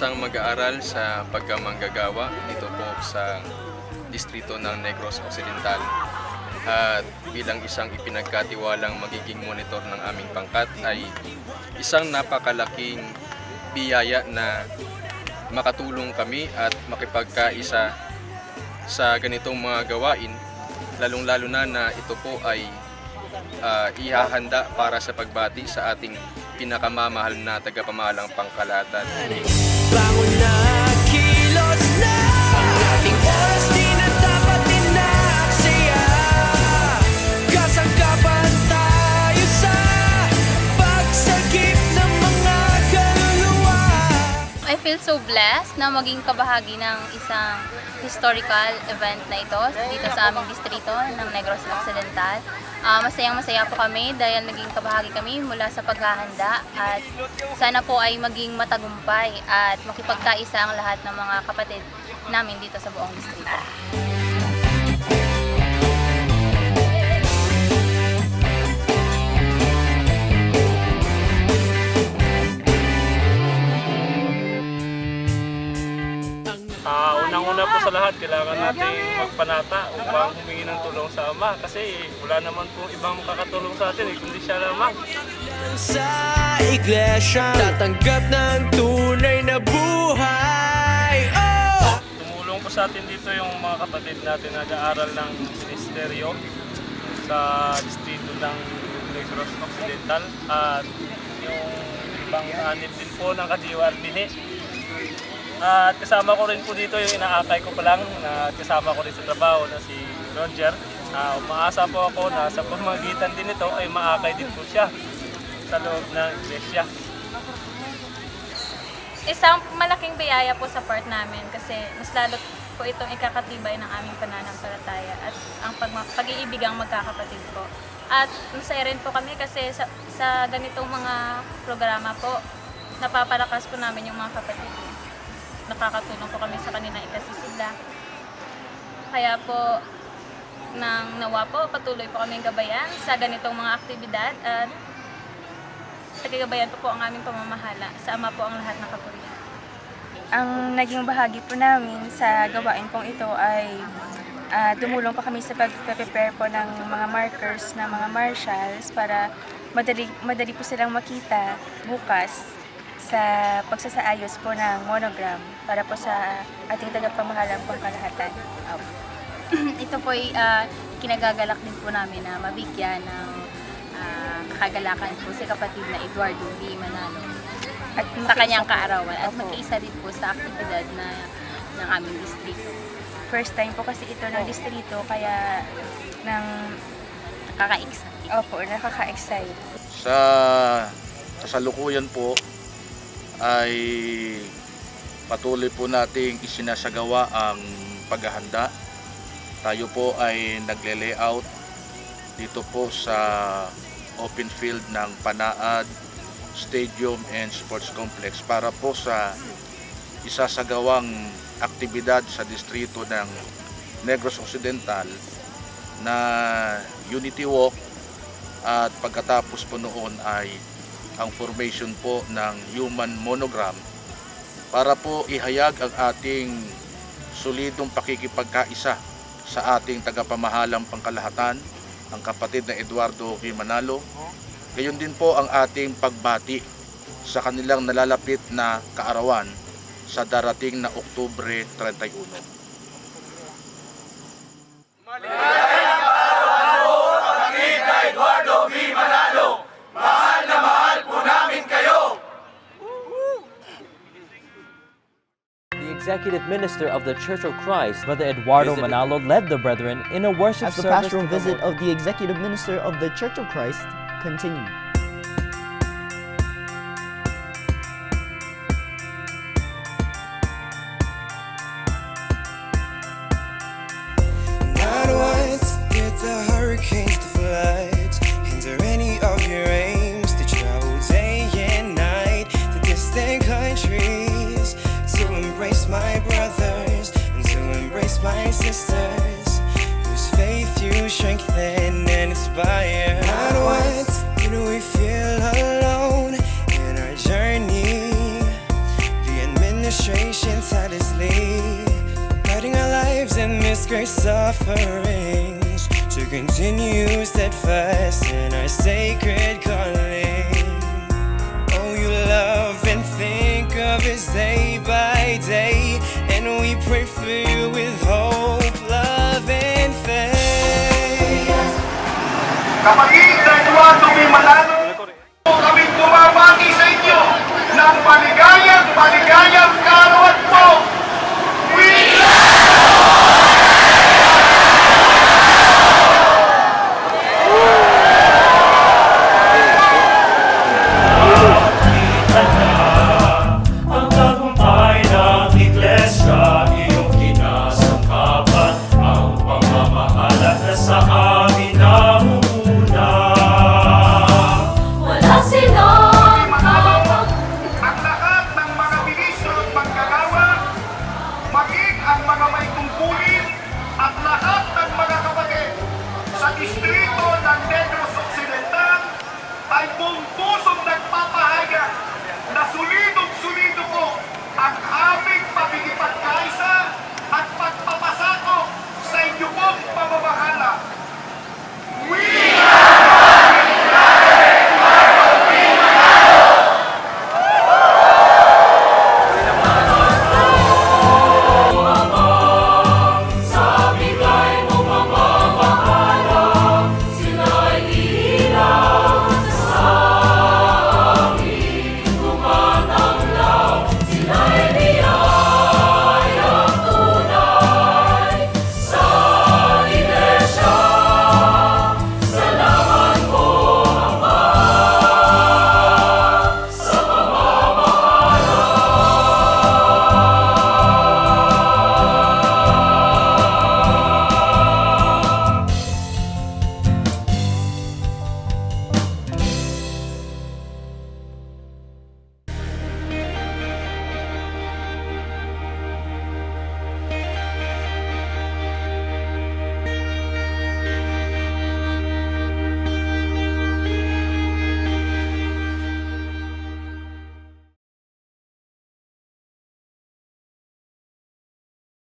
isang mag-aaral sa pagkamanggagawa dito po sa distrito ng Negros Occidental. At bilang isang ipinagkatiwalang magiging monitor ng aming pangkat ay isang napakalaking biyaya na makatulong kami at makipagkaisa sa ganitong mga gawain lalong-lalo na na ito po ay ah, ihahanda para sa pagbati sa ating pinakamamahal na tagapamahalang pangkalahatan. Bangon na, kilos so blessed na maging kabahagi ng isang historical event na ito dito sa aming distrito ng Negros Occidental. Ah, masayang masaya po kami dahil naging kabahagi kami mula sa paghahanda at sana po ay maging matagumpay at makipagkaisa ang lahat ng mga kapatid namin dito sa buong distrito. Unang-una po sa lahat, kailangan natin magpanata upang humingi ng tulong sa Ama kasi wala naman po ibang makakatulong sa atin eh, kundi siya lamang. Sa iglesia Tatanggap ng tunay na buhay Oh! Tumulong po sa atin dito yung mga kapatid natin na nag-aaral ng ministeryo sa distrito ng Negros Occidental at yung ibang anib din po ng Kadiwa Armini. At kasama ko rin po dito yung inaakay ko pa lang na kasama ko rin sa trabaho na si Roger. Uh, umaasa po ako na sa pamagitan din nito ay maakay din po siya sa loob ng iglesia. Isang malaking biyaya po sa part namin kasi mas lalo po itong ikakatibay ng aming pananampalataya at ang pag- pag-iibigang magkakapatid po. At masaya rin po kami kasi sa, sa ganitong mga programa po, napapalakas po namin yung mga kapatid. Nakakatulong po kami sa kanila ikasisigla. Kaya po, nang nawa po, patuloy po kami gabayan sa ganitong mga aktibidad at tagagabayan po po ang aming pamamahala. Sa Ama po ang lahat ng kapurihan. Ang naging bahagi po namin sa gawain pong ito ay ah, tumulong pa kami sa pag-prepare po ng mga markers ng mga marshals para madali, madali po silang makita bukas sa pagsasaayos po ng monogram para po sa ating tagapamahalang pangkalahatan. Ito po ay ah, kinagagalak din po namin na mabigyan ng ah, kagalakan po si kapatid na Eduardo B. Manalo At sa kanyang kaarawan at Opo. magkaisa din po sa aktibidad na ng aming distrito. First time po kasi ito ng distrito kaya ng Kakaiksa. opo, nakaka-excite. sa kasalukuyan po ay patuloy po nating isinasagawa ang paghahanda. Tayo po ay nagle-layout dito po sa open field ng Panaad Stadium and Sports Complex para po sa isasagawang aktibidad sa distrito ng Negros Occidental na Unity Walk at pagkatapos po noon ay ang formation po ng human monogram para po ihayag ang ating solidong pakikipagkaisa sa ating tagapamahalang pangkalahatan, ang kapatid na Eduardo V. Manalo. Gayon din po ang ating pagbati sa kanilang nalalapit na kaarawan sa darating na Oktubre 31. The executive minister of the Church of Christ, Brother Eduardo Visited- Manalo, led the brethren in a worship As the service pastoral to the visit Lord. of the executive minister of the Church of Christ continued. my sisters, whose faith you strengthen and inspire. Not once did we feel alone in our journey. The administration tirelessly guiding our lives amidst great sufferings to continue steadfast in our sacred calling. Oh, you love and think of us day by day, and we pray for you. Kapatid Eduardo B. Manalo, kami bumabati sa inyo ng maligayang, mga may tungkulin at lahat ng mga kapatid sa distrito ng Negros Occidental ay buong pusong nagpapahayag na solidong-solido po ang aming pagkikipagkaisa